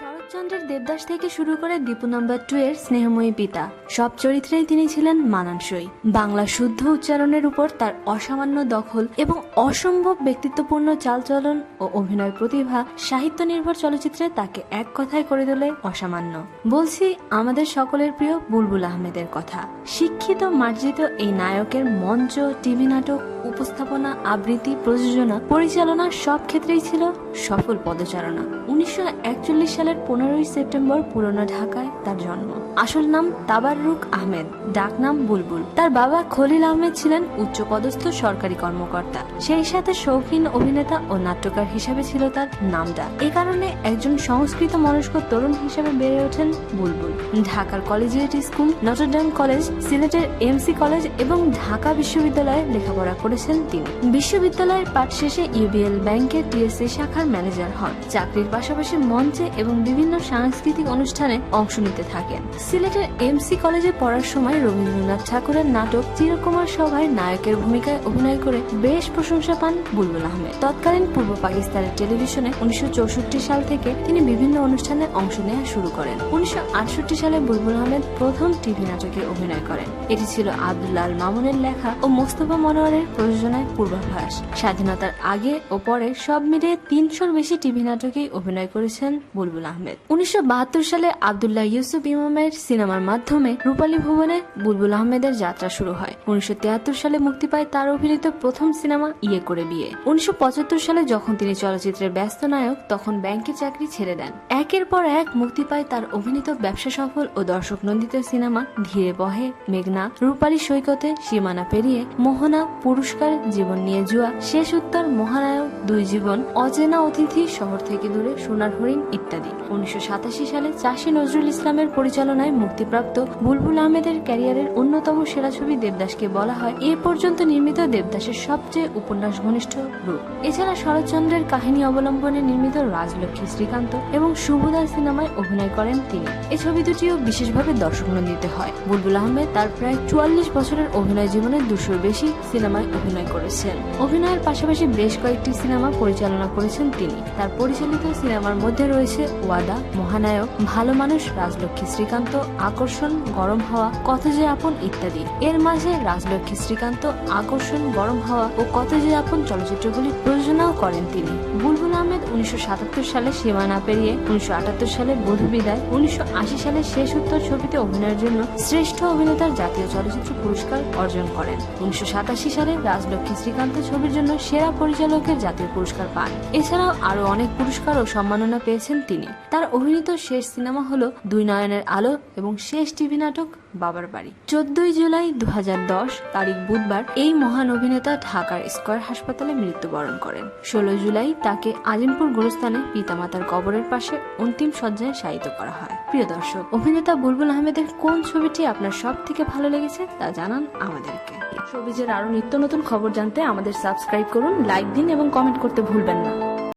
শরৎচন্দ্রের দেবদাস থেকে শুরু করে দীপু নাম্বার টু এর স্নেহময়ী পিতা, সব চরিত্রেই তিনি ছিলেন মানানসই। বাংলা শুদ্ধ উচ্চারণের উপর তার অসামান্য দখল এবং অসম্ভব ব্যক্তিত্বপূর্ণ চালচলন ও অভিনয় প্রতিভা সাহিত্য নির্ভর চলচ্চিত্রে তাকে এক কথায় করে তোলে অসামান্য। বলছি আমাদের সকলের প্রিয় বুলবুল আহমেদের কথা। শিক্ষিত মার্জিত এই নায়কের মঞ্চ, টিভি নাটক, উপস্থাপনা, আবৃত্তি, প্রযোজনা, পরিচালনা সব ক্ষেত্রেই ছিল সফল পদচারণা। উনিশশো একচল্লিশ সালের পনেরোই সেপ্টেম্বর পুরনো ঢাকায় তার জন্ম। আসল নাম তাবাররুক আহমেদ, ডাক নাম বুলবুল। তার বাবা খলিল আহমেদ ছিলেন উচ্চপদস্থ সরকারি কর্মকর্তা। সেই সাথে শৌখিন অভিনেতা ও নাট্যকার হিসেবে ছিল তার নামটা এ কারণে একজন সংস্কৃত মনস্ক তরুণ হিসেবে বেড়ে ওঠেন বুলবুল। ঢাকার collegiate school, Notre Dame college, সিলেটের এমসি কলেজ এবং ঢাকা বিশ্ববিদ্যালয়ে লেখাপড়া করেছেন তিনি। বিশ্ববিদ্যালয়ের পাঠ শেষে ইউবিএল ব্যাংকের টিএসসি শাখার ম্যানেজার হন। চাকরির পাশাপাশি মঞ্চে এবং বিভিন্ন সাংস্কৃতিক অনুষ্ঠানে অংশ নিতে থাকেন। সিলেটের এমসি কলেজে পড়ার সময় রবীন্দ্রনাথ ঠাকুরের নাটক চিরকুমার সভায় নায়কের ভূমিকায় অভিনয় করে বেশ প্রশংসা পান বুলবুল আহমেদ। তৎকালীন পূর্ব পাকিস্তানের টেলিভিশনে উনিশশো চৌষট্টি সাল থেকে তিনি বিভিন্ন অনুষ্ঠানে অংশ নেওয়া শুরু করেন। উনিশশো আটষট্টি সালে বুলবুল আহমেদ প্রথম টিভি নাটকে অভিনয় করেন। এটি ছিল আব্দুল্লাল মামুনের লেখা ও মোস্তফা মনোয়ারের প্রযোজনায় পূর্বাভাস। স্বাধীনতার আগে ও পরে সব মিলিয়ে তিনশোর বেশি টিভি নাটকেই অভিনয় করেছেন বুলবুল আহমেদ। উনিশশো বাহাত্তর সালে আবদুল্লাহ ইউসুফ ইমামের সিনেমার মাধ্যমে রূপালী ভুবনে বুলবুল আহমেদের যাত্রা শুরু হয়। উনিশশো তিয়াত্তর সালে মুক্তি পায় তার অভিনীত প্রথম সিনেমা ইয়ে করে বিয়ে। উনিশশো পঁচাত্তর সালে যখন তিনি চলচ্চিত্রের ব্যস্ত নায়ক, তখন ব্যাংকে চাকরি ছেড়ে দেন। একের পর এক মুক্তি পায় তার অভিনীত ব্যবসা সফল ও দর্শক নন্দিত সিনেমা ধীরে বহে মেঘনা। রূপালী সৈকতে সীমানা পেরিয়ে মোহনা, পুরস্কার, জীবন নিয়ে জুয়া, শেষ উত্তর মহানায়ক, দুই জীবন, অচেনা অতিথি, শহর থেকে দূরে সোনার হরিণ ইত্যাদি। উনিশশো সাতাশি সালে চাষী নজরুল ইসলামের পরিচালনায় মুক্তিপ্রাপ্ত বুলবুল আহমেদের ক্যারিয়ারের অন্যতম সেরা ছবি দেবদাসকে বলা হয়। এ পর্যন্ত নির্মিত দেবদাসের সবচেয়ে উপন্যাস ঘনিষ্ঠ রূপ। এছাড়া শরৎচন্দ্রের কাহিনী অবলম্বনে নির্মিত রাজলক্ষ্মী শ্রীকান্ত এবং শুভদার সিনেমায় অভিনয় করেন তিনি। এই ছবি দুটিও বিশেষভাবে দর্শক নন্দিত হয়। বুলবুল আহমেদ তার প্রায় চুয়াল্লিশ বছরের অভিনয় জীবনে দুশোর বেশি সিনেমায় অভিনয় করেছেন। অভিনয়ের পাশাপাশি বেশ কয়েকটি সিনেমা পরিচালনা করেছেন তিনি। তার পরিচালিত সিনেমার মধ্যে রয়েছে ওয়াদা, মহানায়ক, ভালো মানুষ, রাজলক্ষ্মী শ্রীকান্ত, আকর্ষণ, গরম হাওয়া কত যে আপন ইত্যাদি। এর মাঝে রাজলক্ষ্মী শ্রীকান্ত, আকর্ষণ, গরম হাওয়া ও কত যে আপন চলচ্চিত্রগুলি প্রযোজনাও করেন তিনি। বুলবুল আহমেদ উনিশশো সাতাত্তর সালে সীমা না পেরিয়ে, উনিশশো আটাত্তর সালে বধু বিদায়, উনিশশো আশি সালে শেষ উত্তর ছবিতে অভিনয়ের জন্য শ্রেষ্ঠ অভিনেতার জাতীয় চলচ্চিত্র পুরস্কার অর্জন করেন। উনিশশো সাতাশি সালে রাজলক্ষ্মী শ্রীকান্ত ছবির জন্য সেরা পরিচালকের জাতীয় পুরস্কার পান। এছাড়াও আরও অনেক পুরস্কার ও সম্মাননা পেয়েছেন তিনি। তার অভিনীত শেষ সিনেমা হলো দুই নয়নের আলো এবং শেষ টিভি নাটক বাবার বাড়ি। চোদ্দই জুলাই দু তারিখ বুধবার, এই মহান অভিনেতা ঢাকার স্কয়ার হাসপাতালে মৃত্যুবরণ করেন। ষোলো জুলাই তাকে আজিমপুর গুরুস্থানে পিতামাতার কবরের পাশে অন্তিম সজ্জায় শায়িত করা হয়। প্রিয় দর্শক, অভিনেতা বুলবুল আহমেদের কোন ছবিটি আপনার সব থেকে ভালো লেগেছে তা জানান আমাদেরকে। ছবিজের আরও নিত্য নতুন খবর জানতে আমাদের সাবস্ক্রাইব করুন, লাইক দিন এবং কমেন্ট করতে ভুলবেন না।